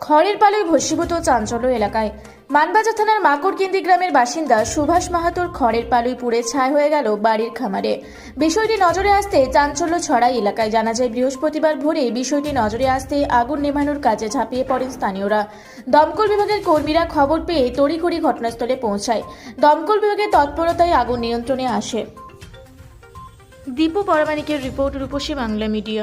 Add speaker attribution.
Speaker 1: খড়ের পালুই ভস্মীভূত চাঞ্চল্য এলাকায়। মানবাজার থানার মাকড়কিন্দি গ্রামের বাসিন্দা সুভাষ মাহাতোর খড়ের পালুই পুড়ে ছাই হয়ে গেল বাড়ির খামারে। বিষয়টি নজরে আসতে চাঞ্চল্য ছড়াই এলাকায়। জানা যায়, বৃহস্পতিবার ভোরে বিষয়টি নজরে আসতে আগুন নেভানোর কাজে ঝাঁপিয়ে পড়েন স্থানীয়রা। দমকল বিভাগের কর্মীরা খবর পেয়ে তড়িঘড়ি ঘটনাস্থলে পৌঁছায়। দমকল বিভাগের তৎপরতায় আগুন নিয়ন্ত্রণে আসে। দীপু পরামানিকের রিপোর্ট রূপসী বাংলা মিডিয়া।